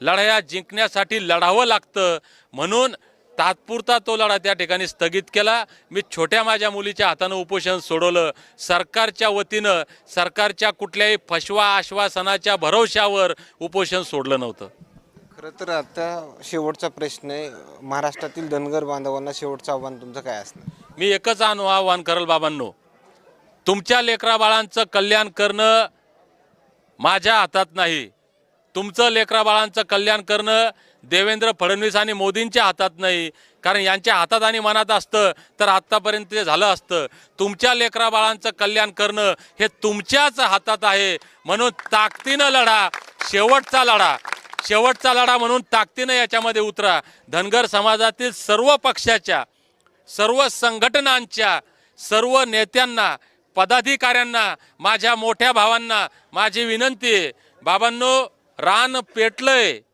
लढाया जिंकण्यासाठी लढावं लागतं. म्हणून तात्पुरता तो लढा त्या ठिकाणी स्थगित केला. मी छोट्या माझ्या मुलीच्या हातानं उपोषण सोडवलं. सरकारच्या वतीनं सरकारच्या कुठल्याही फशवा आश्वासनाच्या भरवशावर उपोषण सोडलं नव्हतं. खरं तर आता शेवटचा प्रश्न आहे महाराष्ट्रातील धनगर बांधवांना शेवटचं आव्हान तुमचं काय असणार? मी एकच आव्हान करल बाबांनो. तुमच्या लेकरा बाळांचं कल्याण करणं माझ्या हातात नाही. तुमचं लेकरा बाळांचं कल्याण करणं देवेंद्र फडणवीस आणि मोदींच्या हातात नाही. कारण यांच्या हातात आणि मनात असतं तर आत्तापर्यंत ते झालं असतं. तुमच्या लेकरा बाळांचं कल्याण करणं हे तुमच्याच हातात आहे. म्हणून ताकदीनं लढा शेवटचा लढा. शेवटचा लढा म्हणून ताकदीनं याच्यामध्ये उतरा. धनगर समाजातील सर्व पक्षाच्या सर्व संघटनांच्या सर्व नेत्यांना पदाधिकाऱ्यांना माझ्या मोठ्या भावांना माझी विनंती आहे. बाबांनो रान पेटलंय.